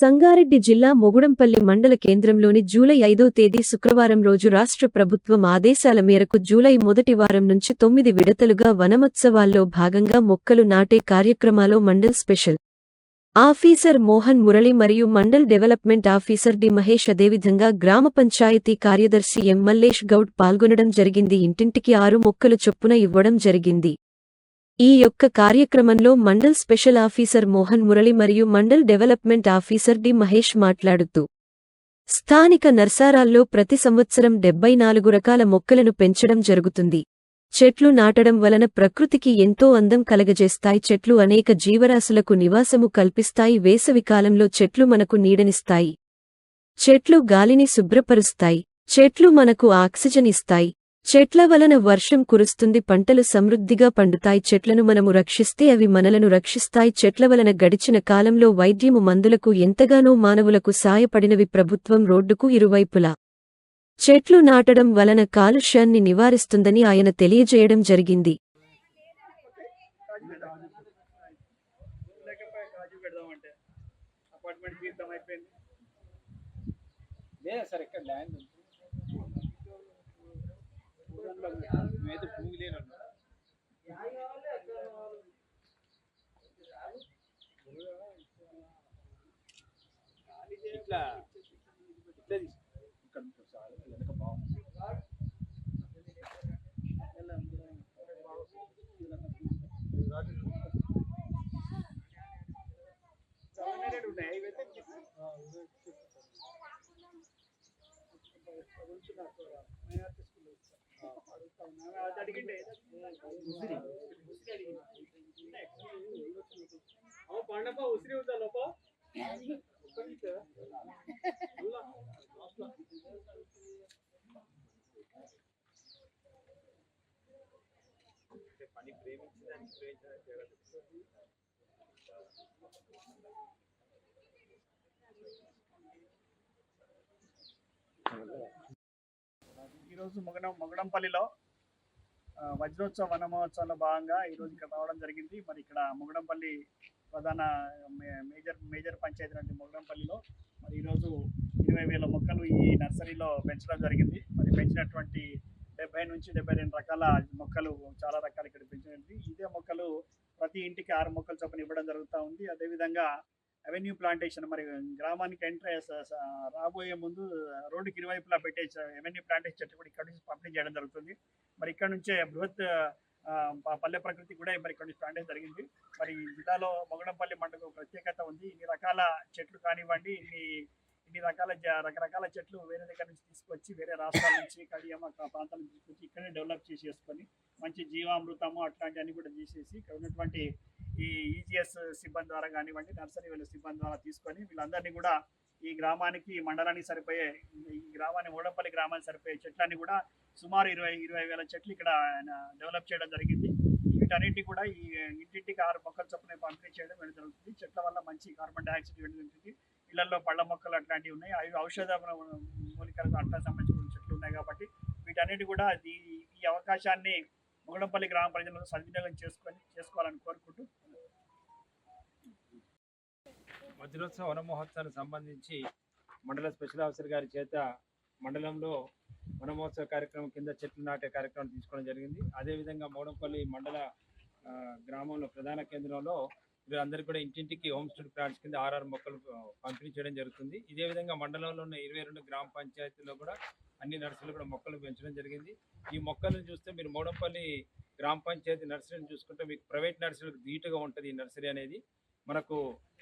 సంగారెడ్డి జిల్లా మొగుడంపల్లి మండల కేంద్రంలోని జూలై ఐదో తేదీ శుక్రవారం రోజు రాష్ట్ర ప్రభుత్వం ఆదేశాల మేరకు జూలై మొదటి వారం నుంచి తొమ్మిది విడతలుగా వనమోత్సవాల్లో భాగంగా మొక్కలు నాటే కార్యక్రమాలో మండల్ స్పెషల్ ఆఫీసర్ మోహన్ మురళి మరియు mandal development officer D Mahesh అదేవిధంగా గ్రామ పంచాయతీ కార్యదర్శి ఎం మల్లేష్ గౌడ్ పాల్గొనడం జరిగింది. ఇంటింటికి ఆరు మొక్కలు చొప్పున ఇవ్వడం జరిగింది. ఈ యొక్క కార్యక్రమంలో మండల్ స్పెషల్ ఆఫీసర్ మోహన్ మురళి మరియు mandal development officer D Mahesh మాట్లాడుతూ స్థానిక నర్సారాల్లో ప్రతి సంవత్సరం డెబ్బై నాలుగు రకాల మొక్కలను పెంచడం జరుగుతుంది. చెట్లు నాటడం వలన ప్రకృతికి ఎంతో అందం కలగజేస్తాయి. చెట్లు అనేక జీవరాశులకు నివాసము కల్పిస్తాయి. వేసవికాలంలో చెట్లు మనకు నీడనిస్తాయి. చెట్లు గాలిని శుభ్రపరుస్తాయి. చెట్లు మనకు ఆక్సిజన్ ఇస్తాయి. చెట్ల వలన వర్షం కురుస్తుంది పంటలు సమృద్ధిగా పండుతాయి చెట్లను మనము రక్షిస్తే అవి మనలను రక్షిస్తాయి. చెట్ల వలన గడిచిన కాలంలో వైద్యము మందులకు ఎంతగానో మానవులకు సాయపడినవి ప్రభుత్వం రోడ్డుకు ఇరువైపులా. చెట్లు నాటడం వలన కాలుష్యాన్ని నివారిస్తుందని ఆయన తెలియజేయడం జరిగింది. అపార్ట్మెంట్ అయిపోయింది. సార్ ఇక్కడ ల్యాండ్ ఉంది. ఇట్లా. ఇట్లా ఇక్కడ నుంచి సార్ వెనక బాగుంది ఉన్నాయి ఇవైతే పండప ఉసిరి ఉందా లోప పని ప్రేమించడానికి ప్రేమించడానికి ఈరోజు మొగడం మొగడంపల్లిలో వజ్రోత్సవ వనమహోత్సవంలో భాగంగా ఈరోజు ఇక్కడ రావడం జరిగింది. మరి ఇక్కడ మొగడంపల్లి ప్రధాన మేజర్ మేజర్ పంచాయతీ అంటే మొగడంపల్లిలో మరి ఈరోజు ఇరవై వేల మొక్కలు ఈ నర్సరీలో పెంచడం జరిగింది. మరి పెంచినటువంటి డెబ్బై నుంచి డెబ్బై రెండు రకాల మొక్కలు చాలా రకాలు ఇక్కడ పెంచినవి ఇదే మొక్కలు ప్రతి ఇంటికి ఆరు మొక్కలు చొప్పున ఇవ్వడం జరుగుతూ ఉంది. అదేవిధంగా అవెన్యూ ప్లాంటేషన్ మరి గ్రామానికి ఎంట్రీ రాబోయే ముందు రోడ్డుకి ఇరువైపులా పెట్టే అవెన్యూ ప్లాంటేషన్ చెట్టు కూడా ఇక్కడ నుంచి పంపిణీ చేయడం జరుగుతుంది. మరి ఇక్కడ నుంచే బృహత్ ప- పల్లె ప్రకృతి కూడా మరి ఇక్కడ నుంచి ప్లాంటేషన్ జరిగింది. మరి ఈ జిల్లాలో మొగడంపల్లి మండకు ఒక ప్రత్యేకత ఉంది. ఇన్ని రకాల చెట్లు కానివ్వండి ఇన్ని ఇన్ని రకాల రకరకాల చెట్లు వేరే దగ్గర నుంచి తీసుకొచ్చి వేరే రాష్ట్రాల నుంచి కడియమ్మ ప్రాంతాల నుంచి తీసుకొచ్చి ఇక్కడే డెవలప్ చేసి చేసుకొని మంచి జీవామృతము అట్లాంటివన్నీ కూడా తీసేసి ఇక్కడ ఉన్నటువంటి ఈ ఈజీఎస్ సిబ్బంది ద్వారా కానివ్వండి నర్సరీ వాళ్ళ సిబ్బంది ద్వారా తీసుకొని వీళ్ళందరినీ కూడా ఈ గ్రామానికి మండలానికి సరిపోయే ఈ గ్రామాన్ని ఓడంపల్లి గ్రామానికి సరిపోయే చెట్లన్నీ కూడా సుమారు ఇరవై ఇరవై వేల చెట్లు ఇక్కడ డెవలప్ చేయడం జరిగింది. వీటన్నిటి కూడా ఈ ఇంటింటికి ఆరు మొక్కలు చొప్పున పంపిణీ చేయడం జరుగుతుంది. చెట్ల వల్ల మంచి కార్బన్ డైఆక్సైడ్ ఇవ్వడం జరుగుతుంది. ఇళ్ళలో పళ్ళ మొక్కలు అట్లాంటివి ఉన్నాయి. అవి ఔషధ మూలికలకు అట్లా సంబంధించిన చెట్లు ఉన్నాయి కాబట్టి వీటన్నిటి కూడా ఈ ఈ అవకాశాన్ని మొగడంపల్లి గ్రామ ప్రజలు సద్వినియోగం చేసుకొని చేసుకోవాలని కోరుకుంటూ వజ్రోత్సవ వన మహోత్సవానికి సంబంధించి మండల స్పెషల్ ఆఫీసర్ గారి చేత మండలంలో వన మహోత్సవ కార్యక్రమం కింద చెట్లు నాటే కార్యక్రమం తీసుకోవడం జరిగింది. అదేవిధంగా మోడంపల్లి మండల గ్రామంలో ప్రధాన కేంద్రంలో వీరందరూ కూడా ఇంటింటికి హోమ్ స్టూడ్ ప్లాంట్స్ కింద ఆర్ఆర్ మొక్కలు పంపిణీ చేయడం జరుగుతుంది. ఇదే విధంగా మండలంలో ఉన్న ఇరవై రెండు గ్రామ పంచాయతీల్లో కూడా అన్ని నర్సరీలు కూడా మొక్కలు పెంచడం జరిగింది. ఈ మొక్కలను చూస్తే మీరు మోడంపల్లి గ్రామ పంచాయతీ నర్సరీని చూసుకుంటే మీకు ప్రైవేట్ నర్సరీలకు ధీటుగా ఉంటుంది ఈ నర్సరీ అనేది. మనకు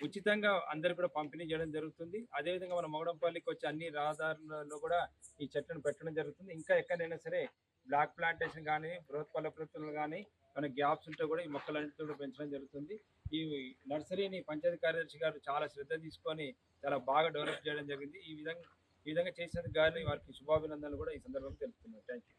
ఉచితంగా అందరు కూడా పంపిణీ చేయడం జరుగుతుంది. అదేవిధంగా మన మొగడంపల్లికి వచ్చే అన్ని రహదారులలో కూడా ఈ చెట్లను పెట్టడం జరుగుతుంది. ఇంకా ఎక్కడైనా సరే బ్లాక్ ప్లాంటేషన్ కానీ బృహత్ ఫలప్రతులు కానీ మన గ్యాప్స్ ఉంటే కూడా ఈ మొక్కలన్నింటితో కూడా పెంచడం జరుగుతుంది. ఈ నర్సరీని పంచాయతీ కార్యదర్శి గారు చాలా శ్రద్ధ తీసుకొని చాలా బాగా డెవలప్ చేయడం జరిగింది. ఈ విధంగా ఈ విధంగా చేసినందుకు గారిని వారికి శుభాభినందనలు కూడా ఈ సందర్భంగా తెలుపుతున్నాను. Thank you